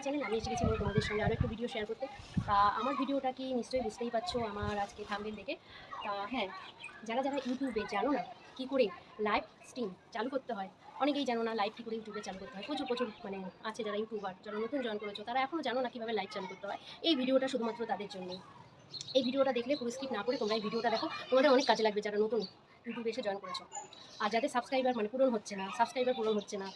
My channel আমি এসে গেছি তোমাদের সঙ্গে আরও একটু ভিডিও শেয়ার করতে। তা আমার ভিডিওটা কি নিশ্চয়ই বুঝতেই পারছ আমার আজকে থামবেল দেখে? তা হ্যাঁ যারা যারা ইউটিউবে জানো না কী করে লাইভ স্ট্রিম চালু করতে হয়, অনেকেই জানো না লাইভ কী করে ইউটিউবে চালু করতে হয়, প্রচুর প্রচুর মানে আছে যারা ইউটিউবার, যারা নতুন জয়েন করেছ, তারা এখনও জানো না কীভাবে লাইভ চালু করতে হয়। এই ভিডিওটা শুধুমাত্র তাদের জন্যই। এই ভিডিওটা দেখলে পুরো স্কিপ না করে তোমরা এই ভিডিওটা দেখো। তোমাদের অনেক কাজে লাগবে যারা নতুন ইউটিউবে এসে জয়েন করেছ। আর যাদের সাবস্ক্রাইবার মানে পূরণ হচ্ছে না সাবস্ক্রাইবার পূরণ হচ্ছে না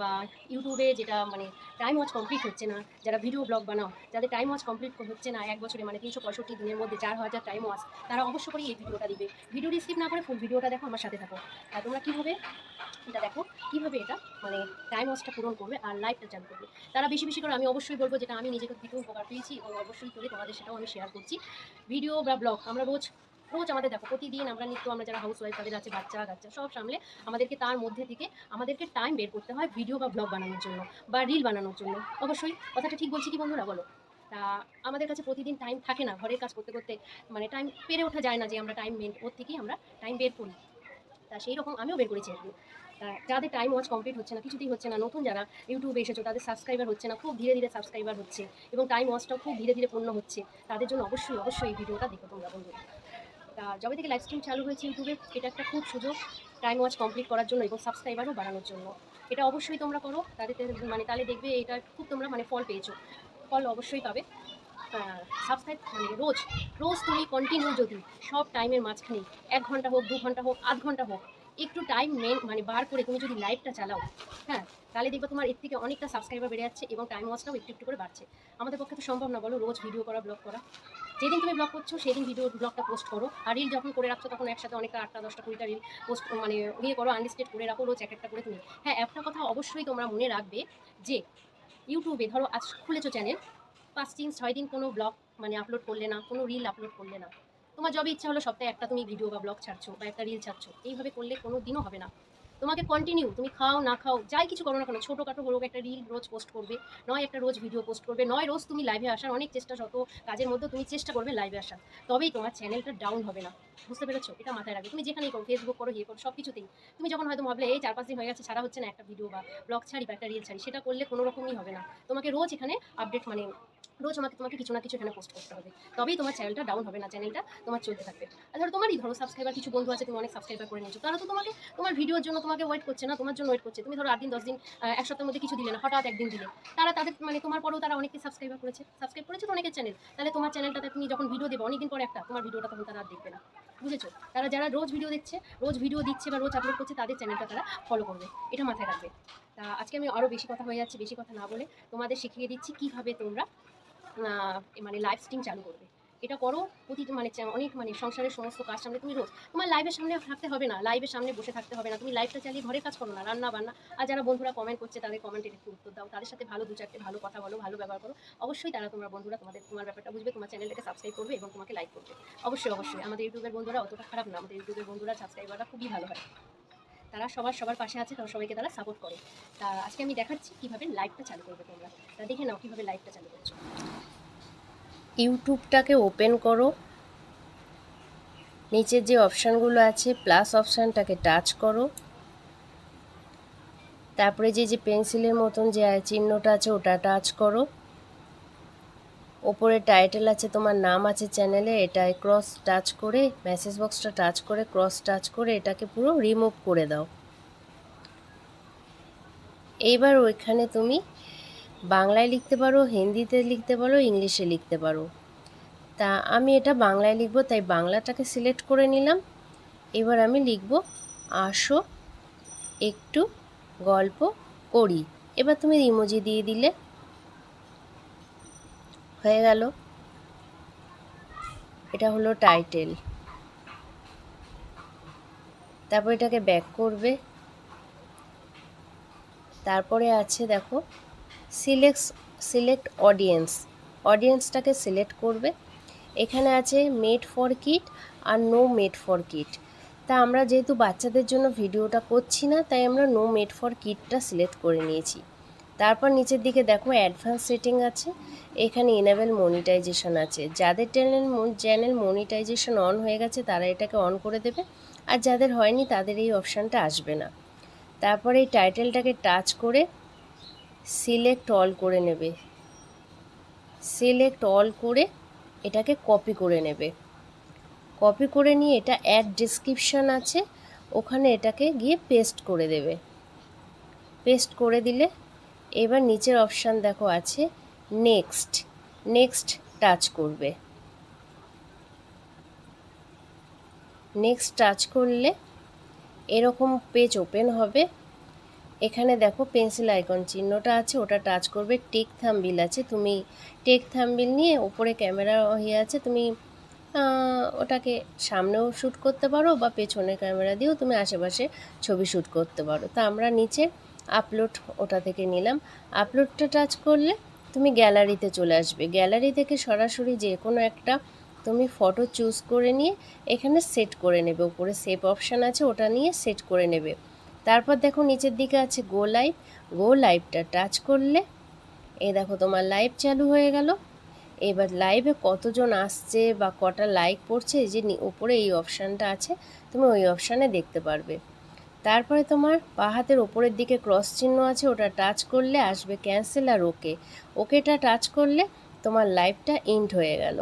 বা ইউটিউবে যেটা মানে টাইম ওয়াচ কমপ্লিট হচ্ছে না, যারা ভিডিও ব্লগ বানাও, যাদের টাইম ওয়াচ কমপ্লিট হচ্ছে না এক বছরে মানে তিনশো পঁয়ষট্টি দিনের মধ্যে চার হাজার টাইম ওয়াচ তারা অবশ্য করেই এই ভিডিওটা দিবে। ভিডিও স্কিপ না করে ফুল ভিডিওটা দেখো, আমার সাথে থাকো। আর তোমরা কীভাবে এটা দেখো, কীভাবে এটা মানে টাইম ওয়াচটা পূরণ করবে আর লাইভটা চালু করবে। তারা বেশি বেশি করে আমি অবশ্যই বলব যেটা আমি নিজেকে থেকে উপকার পেয়েছি, এবং অবশ্যই করে তোমাদের সেটাও আমি শেয়ার করছি। ভিডিও বা ব্লগ আমরা রোজ রোজ আমাদের দেখো, প্রতিদিন আমরা নিত্য, আমরা যারা হাউস ওয়াইফ তাদের আছে, বাচ্চা, কাচ্চা, সব সামলে আমাদেরকে তার মধ্যে থেকে আমাদেরকে টাইম বের করতে হয় ভিডিও বা ব্লগ বানানোর জন্য বা রিল বানানোর জন্য। অবশ্যই কথাটা ঠিক বলছি কি বন্ধুরা বলো? তা আমাদের কাছে প্রতিদিন টাইম থাকে না, ঘরের কাজ করতে করতে মানে টাইম পেরে ওঠা যায় না যে আমরা টাইম ওর থেকেই আমরা টাইম বের করি। তা সেই রকম আমিও বের করেছি আর যাদের টাইম ওয়াচ কমপ্লিট হচ্ছে না, কিছুতেই হচ্ছে না, নতুন যারা ইউটিউবে এসেছ, তাদের সাবস্ক্রাইবার হচ্ছে না, খুব ধীরে ধীরে সাবস্ক্রাইবার হচ্ছে এবং টাইম ওয়াচটাও খুব ধীরে ধীরে পূর্ণ হচ্ছে। তাদের জন্য অবশ্যই অবশ্যই এই ভিডিওটা দেখো তোমরা বন্ধুরা। তা যবে থেকে লাইভ স্ট্রিম চালু হয়েছে ইউটিউবে এটা একটা খুব সুযোগ টাইম ওয়াচ কমপ্লিট করার জন্য এবং সাবস্ক্রাইবারও বাড়ানোর জন্য। এটা অবশ্যই তোমরা করো তাদের মানে তাহলে দেখবে এটা খুব তোমরা মানে ফল পেয়েছ। ফল অবশ্যই পাবে। সাবস্ক্রাইব মানে রোজ রোজ তুমি কন্টিনিউ যদি সব টাইমের মাঝখানে এক ঘণ্টা হোক, দু ঘণ্টা হোক, আধ ঘণ্টা হোক একটু টাইম মেন মানে বার করে তুমি যদি লাইভটা চালাও হ্যাঁ তাহলে দেখবে তোমার এর থেকে অনেকটা সাবস্ক্রাইবার বেড়ে যাচ্ছে এবং টাইম ওয়াচটাও একটু একটু করে বাড়ছে। আমাদের পক্ষে তো সম্ভব না বলো, রোজ ভিডিও করা ব্লগ করা। যেদিন তুমি ব্লগ করছ, সেদিন ভিডিও ব্লগটা পোস্ট করো। আর রিল যখন করে রাখছো, তখন একসাথে অনেকটা আটটা, দশটা, কুড়িটা রিল পোস্ট মানে ইয়ে করো আনলিস্টেড করে রাখো, রোজ এক একটা করে তুমি। হ্যাঁ একটা কথা অবশ্যই তোমরা মনে রাখবে যে ইউটিউবে ধরো, আজ খুলেছো চ্যানেল পাঁচ দিন, ছয় দিন কোনো ব্লগ মানে আপলোড করলে না, কোনো রিল আপলোড করলে না। তোমার যবে ইচ্ছা হলো সপ্তাহে একটা তুমি ভিডিও বা ব্লগ ছাড়ছো বা একটা রিল ছাড়ছো, এইভাবে করলে কোনো দিনও হবে না। তোমাকে কন্টিনিউ তুমি খাও না খাও, যাই কিছু করো না কেন, ছোটোখাটো হোক একটা রিল রোজ পোস্ট করবে, নয় একটা রোজ ভিডিও পোস্ট করবে, নয় রোজ তুমি লাইভে আসার অনেক চেষ্টা শত কাজের মধ্যে তুমি চেষ্টা করবে লাইভে আসার, তবেই তোমার চ্যানেলটা ডাউন হবে না। বুঝতে পেরেছ? এটা মাথায় রাখবে। তুমি যেখানেই করো ফেসবুক করো ইয়ে করো সব কিছুতেই তুমি যখন হয়তো ভাবলে, এই চার পাঁচ দিন হয়ে গেছে, ছাড়া হচ্ছে না একটা ভিডিও বা ব্লগ ছাড়ি বা একটা রিল ছাড়ি, সেটা করলে কোনো রকমই হবে না। তোমাকে রোজ এখানে আপডেট মানে রোজ আমাকে তোমাকে কিছু না কিছু এখানে পোস্ট করতে হবে। তবেই তোমার চ্যানেলটা ডাউন হবে না চ্যানেলটা তোমার চলতে থাকবে। আর ধরো তোমারই ধরো সাবস্ক্রাইবার কিছু বন্ধু আছে, তুমি অনেক সাবস্ক্রাইবার করে নিয়েছো। তারা তো তোমাকে, তোমার ভিডিওর জন্য তোমাকে ওয়েট করছে না, তোমার জন্য ওয়েট করছে। তুমি ধরো আট দিন, দশ দিন এক সপ্তাহের মধ্যে কিছু দিলে না, হঠাৎ একদিন দিলে। তারা তাদের মানে তোমার পরেও তারা অনেকে সাবস্ক্রাইবার করেছে। সাবস্ক্রাইব করেছে তো অনেকের চ্যানেল তাহলে তোমার চ্যানেলটাতে তুমি যখন ভিডিও দেবে, অনেকদিন পরে একটা, তোমার ভিডিওটা তখন তারা আর দেখবে না। বুঝেছ? তারা যারা রোজ ভিডিও দেখছে, রোজ ভিডিও দিচ্ছে বা রোজ আপলোড করছে, তাদের চ্যানেলটা তারা ফলো করবে। এটা মাথায় রাখবে। তা আজকে আমি আরও বেশি কথা হয়ে যাচ্ছে, বেশি কথা না বলে তোমাদের শিখিয়ে দিচ্ছি কীভাবে তোমরা মানে লাইভ স্ট্রিম চালু করবে। এটা করো প্রতি মানে অনেক মানে সংসারের সমস্ত কাজ সামনে তুমি রোজ, তোমার লাইভের সামনে থাকতে হবে না লাইভের সামনে বসে থাকতে হবে না, তুমি লাইভটা চালিয়ে ঘরের কাজ করো না, রান্না বান্না, আর যারা বন্ধুরা কমেন্ট করছে তাদের কমেন্টের একটু উত্তর দাও, তাদের সাথে ভালো দু চারটে ভালো কথা বলো, ভালো ব্যবহার করো, অবশ্যই তারা তোমার বন্ধুরা তোমাদের, তোমার ব্যাপারটা বুঝবে, তোমার চ্যানেলটাকে সাবস্ক্রাইব করবে এবং তোমাকে লাইক করবে। অবশ্যই অবশ্যই, আমাদের ইউটিউবের বন্ধুরা অতটা খারাপ না, আমাদের ইউটিউবের বন্ধুরা সাবস্ক্রাইবাররা খুবই ভালো হয়। তারা সবার সবার পাশে আছে, তারা সবাইকে তারা সাপোর্ট করে। তা আজকে আমি দেখাচ্ছি কীভাবে লাইভটা চালু করবে তোমরা। তা দেখে নাও কীভাবে লাইভটা চালু করছ। ইউটিউবটাকে ওপেন করো। নিচের যে অপশানগুলো আছে প্লাস অপশানটাকে টাচ করো। তারপরে যে যে পেন্সিলের মতন যে চিহ্নটা আছে, ওটা টাচ করো। ওপরে টাইটেল আছে, তোমার নাম আছে চ্যানেলে এটায় ক্রস টাচ করে মেসেজ বক্সটা টাচ করে ক্রস টাচ করে এটাকে পুরো রিমুভ করে দাও। এইবার ওইখানে তুমি বাংলায় লিখতে পারো, হিন্দিতে লিখতে পারো, ইংলিশে লিখতে পারো। তা আমি এটা বাংলায় লিখব, তাই বাংলাটাকে সিলেক্ট করে নিলাম। এবার আমি লিখব, আসো, একটু গল্প করি। এবার তুমি ইমোজি দিয়ে দিলে। হয়ে গেল। এটা হলো টাইটেল তারপর এটাকে ব্যাক করবে। তারপরে আছে দেখো সিলেক্ট সিলেক্ট অডিয়েন্স অডিয়েন্সটাকে সিলেক্ট করবে। এখানে আছে মেড ফর কিট আর নো মেড ফর কিট তা আমরা যেহেতু বাচ্চাদের জন্য ভিডিওটা করছি না, তাই আমরা নো মেড ফর কিটটা সিলেক্ট করে নিয়েছি। তারপর নিচের দিকে দেখো অ্যাডভান্স সেটিং আছে, এখানে ইনেবেল মনিটাইজেশন আছে। যাদের চ্যানেল চ্যানেল মনিটাইজেশন অন হয়ে গেছে, তারা এটাকে অন করে দেবে। আর যাদের হয়নি, তাদের এই অপশানটা আসবে না। তারপরে এই টাইটেলটাকে টাচ করে সিলেক্ট অল করে নেবে। সিলেক্ট অল করে এটাকে কপি করে নেবে। কপি করে নিয়ে এটা অ্যাড ডিসক্রিপশন আছে, ওখানে এটাকে গিয়ে পেস্ট করে দেবে। পেস্ট করে দিলে এবার নিচের অপশান দেখো আছে নেক্সট। নেক্সট টাচ করবে। নেক্সট টাচ করলে এরকম পেজ ওপেন হবে। এখানে দেখো পেন্সিল আইকন চিহ্নটা আছে, ওটা টাচ করবে। টেক থাম্বিল আছে, তুমি টেক থাম্বিল নিয়ে উপরে ক্যামেরা হয়ে আছে, তুমি ওটাকে সামনেও শ্যুট করতে পারো বা পেছনে ক্যামেরা দিয়েও তুমি আশেপাশে ছবি শ্যুট করতে পারো। তা আমরা নিচে আপলোড ওটা থেকে নিলাম। আপলোডটা টাচ করলে তুমি গ্যালারিতে চলে আসবে। গ্যালারি থেকে সরাসরি যে কোনো একটা তুমি ফটো চুজ করে নিয়ে এখানে সেট করে নেবে। উপরে সেভ অপশান আছে, ওটা নিয়ে সেট করে নেবে। তারপর দেখো নিচের দিকে আছে গো লাইভ গো লাইভটা টাচ করলে এ দেখো তোমার লাইভ চালু হয়ে গেল। এবার লাইভে কতজন আসছে বা কটা লাইক পড়ছে যে উপরে এই অপশানটা আছে, তুমি ওই অপশানে দেখতে পারবে। তারপরে তোমার বা হাতের ওপরের দিকে ক্রস চিহ্ন আছে, ওটা টাচ করলে আসবে ক্যান্সেল আর ওকে ওকেটা টাচ করলে তোমার লাইফটা এন্ড হয়ে গেল।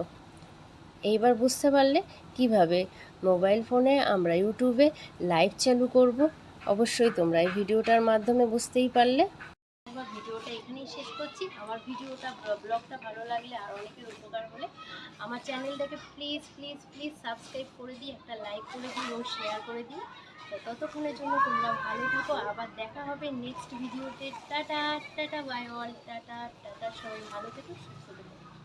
এইবার বুঝতে পারলে কীভাবে মোবাইল ফোনে আমরা ইউটিউবে লাইভ চালু করব। অবশ্যই তোমরা এই ভিডিওটার মাধ্যমে বুঝতেই পারলে। এখানেই শেষ করছি। আমার ভিডিওটা ব্লগটা ভালো লাগলে আর অনেকের উপকার হলে আমার চ্যানেলটাকে প্লিজ প্লিজ প্লিজ সাবস্ক্রাইব করে দিই একটা লাইক করে দিই এবং শেয়ার করে দিই তো ততক্ষণের জন্য তোমরা ভালো থাকো। আবার দেখা হবে নেক্সট ভিডিওতে tata tata bye all tata tata, সবাই ভালো থেকো।